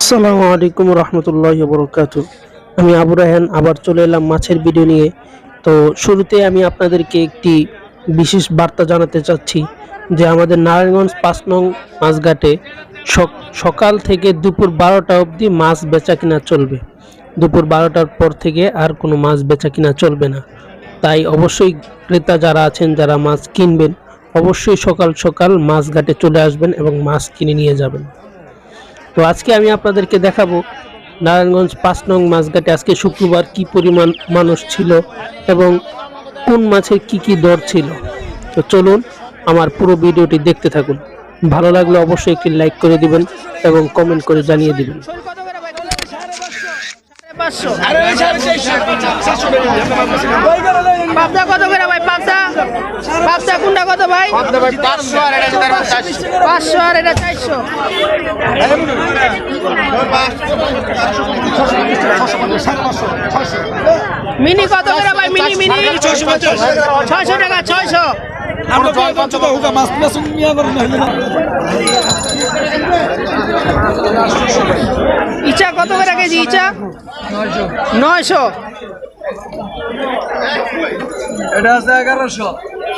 আসসালামু আলাইকুম রহমতুল্লাহ বরকাত আমি আবু রায়হান, আবার চলে এলাম মাছের ভিডিও নিয়ে। তো শুরুতে আমি আপনাদেরকে একটি বিশেষ বার্তা জানাতে চাচ্ছি যে আমাদের নারায়ণগঞ্জ পাঁচ নং মাছঘাটে সক- সকাল থেকে দুপুর বারোটা অবধি মাছ বেচা কিনা চলবে। দুপুর বারোটার পর থেকে আর কোনো মাছ বেচা কিনা চলবে না। তাই অবশ্যই ক্রেতা যারা আছেন, যারা মাছ কিনবেন অবশ্যই সকাল সকাল মাছ ঘাটে চলে আসবেন এবং মাছ কিনে নিয়ে যাবেন। তো আজকে আমি আপনাদেরকে দেখাবো নারায়ণগঞ্জ পাঁচ নং মাছঘাটে আজকে শুক্রবার কি পরিমাণ মানুষ ছিল এবং কোন মাছের কি কি দর ছিল। তো চলুন আমার পুরো ভিডিওটি দেখতে থাকুন। ভালো লাগলে অবশ্যই একটি লাইক করে দিবেন এবং কমেন্ট করে জানিয়ে দিবেন। কত পাবদা কোনটা কত ভাই? পাঁচশো আর এটা চারশো মিনি কত করে ভাই? Mini mini. ছয়শো টাকা ছয়শো। ইচা কত করে কেজি ইচা? নয়শো। এটা আছে এগারোশো।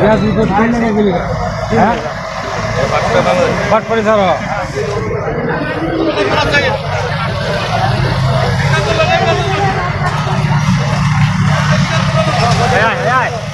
গ্যাস রিপোর্ট কোন জায়গায় গেলি হ্যাঁ পাটপাড়ি স্যার Yeah, yeah.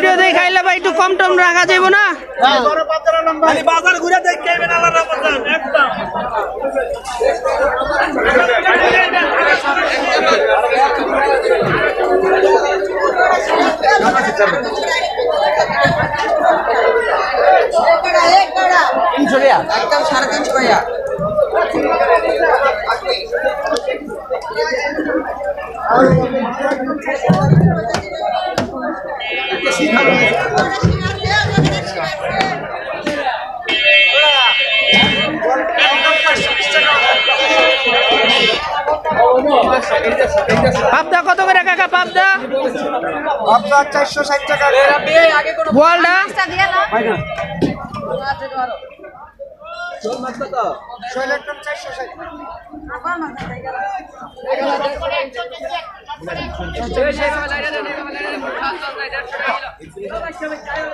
ভিডিও দিয়ে খাইলে ভাই একটু কম টম রাখা যাইব না? বাজার ঘুরে দেখবেন একদম। সাড়ে তিনশো পাবদা কত করে কাকা পাবদা? পাবদা চারশো ষাট টাকা। বলটা চারশো ষাট। 这个先来来来来来来，马大家吃一了。老板，兄弟，加油！